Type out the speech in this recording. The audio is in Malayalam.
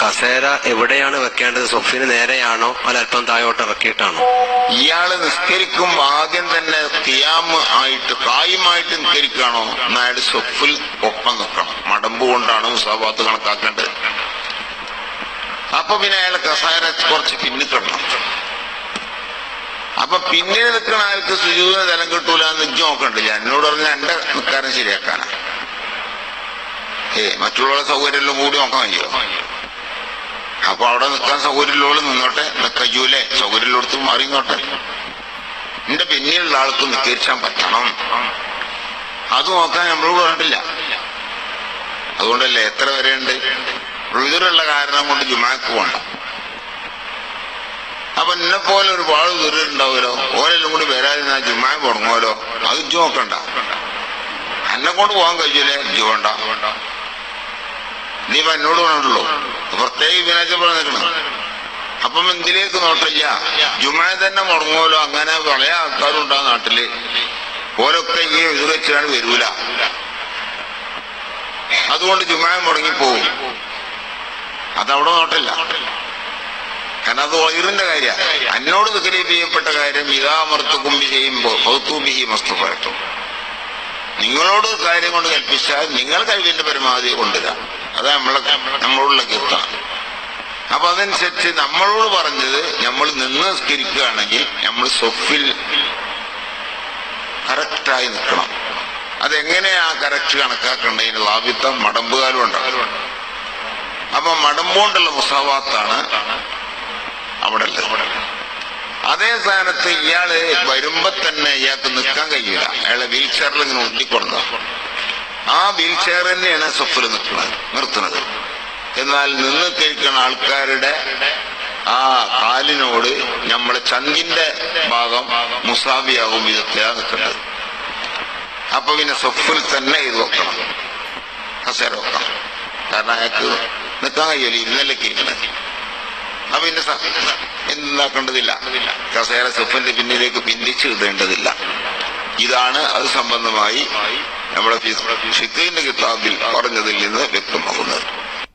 കസേര എവിടെയാണ് വെക്കേണ്ടത്? സൊഫിന് നേരെയാണോ? അല്പം താഴോട്ട് ഇറക്കിയിട്ടാണോ? ഇയാൾ നിസ്കരിക്കും ആദ്യം തന്നെ തിയാമ് ആയിട്ട് കായുമായിട്ട് നിസ്കരിക്കുകയാണോ? എന്നയാൾ സൊഫിൽ ഒപ്പം നിൽക്കണം. മടമ്പ് കൊണ്ടാണ് മുസാബാത്ത് കണക്കാക്കേണ്ടത്. അപ്പൊ പിന്നെ അയാൾ കസേര കുറച്ച് പിന്നിക്കിടണം അപ്പൊ പിന്നീട് നിൽക്കുന്ന ആൾക്ക് സുജൂത തലം കിട്ടൂല എന്ന് എനിക്ക് നോക്കണ്ടില്ല എന്നോട് പറഞ്ഞ എന്റെ നിൽക്കാരം ശരിയാക്കാനാ. ഏ മറ്റുള്ള സൗകര്യമെല്ലാം കൂടി നോക്കാൻ കഴിയോ അപ്പൊ അവിടെ നിൽക്കാൻ സൗകര്യമുള്ളവൾ നിന്നോട്ടെ? കയ്യൂലെ സൗകര്യമുള്ളടത്ത് മാറി നിന്നോട്ടെ? എന്റെ പിന്നീടുള്ള ആൾക്ക് നിക്കരിച്ചാൻ പറ്റണം. അത് നോക്കാൻ നമ്മളോട് പറഞ്ഞിട്ടില്ല. അതുകൊണ്ടല്ലേ എത്ര വരെയുണ്ട് ഉതിരുള്ള കാരണം കൊണ്ട് ജുമാക്ക് അപ്പൊ എന്നെ പോലെ ഒരുപാട് ദുരിട്ടുണ്ടാവുമല്ലോ ഓരെല്ലാം കൂടി വരാതിരുന്ന ജുമാ തുടങ്ങുമല്ലോ. അത് ജോക്കണ്ട എന്നെ കൊണ്ട് പോകാൻ കഴിയൂലേ? ജോണ്ട നീ എന്നോട് പറഞ്ഞിട്ടുള്ളൂ. പ്രത്യേക വിനാശ പറഞ്ഞിരിക്കണം അപ്പം എന്തിലേക്ക് നോട്ടില്ല ജുമാ തന്നെ മുടങ്ങുമല്ലോ. അങ്ങനെ പല ആൾക്കാരുണ്ട് ആ നാട്ടിൽ. ഓരൊക്കെ ഈ എതിർ വെച്ചാണ് വരൂല. അതുകൊണ്ട് ജുമാ മുടങ്ങിപ്പോവും അതവിടെ നോട്ടില്ല അത് വൈറിന്റെ കാര്യ. എന്നോട് നികരീപ് ചെയ്യപ്പെട്ട കാര്യം ഇതാമർത്തു കുമ്പി ചെയ്യുമ്പോൾ ഭൗത്തൂബിഹി മസ്തുഫായിട്ടും നിങ്ങളോട് കാര്യം കൊണ്ട് കൽപ്പിച്ചാൽ നിങ്ങൾ കഴിവിന്റെ പരമാവധി കൊണ്ടുവരാം. അത് നമ്മളെ നമ്മളോടുള്ള കീർത്താണ് അപ്പൊ അതനുസരിച്ച് നമ്മളോട് പറഞ്ഞത് നമ്മൾ നിന്ന് നിസ്കരിക്കുകയാണെങ്കിൽ നമ്മൾ സൊഫിൽ കറക്റ്റായി നിൽക്കണം. അതെങ്ങനെയാ കറക്റ്റ് കണക്കാക്കേണ്ടതിന് ലാഭിത്തം മടമ്പുകാലും ഉണ്ടാവും അപ്പൊ മടമ്പുകൊണ്ടുള്ള മുസാവാത്താണ് അവിടെ അതേ സ്ഥാനത്ത് ഇയാൾ വരുമ്പോ തന്നെ ഇയാൾക്ക് നിൽക്കാൻ കഴിയില്ല. അയാളെ വീൽ ചെയറിൽ ഇങ്ങനെ ഉണ്ടിക്കൊണ്ട് ആ വീൽ ചെയർ തന്നെയാണ് സൊഫിൽ നിൽക്കുന്നത് നിർത്തുന്നത്. എന്നാൽ നിന്ന് കഴിക്കുന്ന ആൾക്കാരുടെ ആ കാലിനോട് നമ്മളെ ചങ്കിന്റെ ഭാഗം മുസാബിയാകും വിധത്തിലാണ് നിൽക്കേണ്ടത്. അപ്പൊ പിന്നെ സൊഫിൽ തന്നെ ഇത് വെക്കണം ഹസേര വെക്കണം കാരണം അയാൾക്ക് നിൽക്കാൻ കഴിയില്ല ഇന്നലെ ഇരിക്കുന്നത് അപ്പൊ പിന്നെ എന്താക്കേണ്ടതില്ല കസേര സുഫന്റെ പിന്നിലേക്ക് പിന്തിച്ച് ഇടേണ്ടതില്ല. ഇതാണ് അത് സംബന്ധമായി നമ്മുടെ ഫിഖിന്റെ കിതാബിൽ പറഞ്ഞതിൽ നിന്ന് വ്യക്തമാകുന്നത്.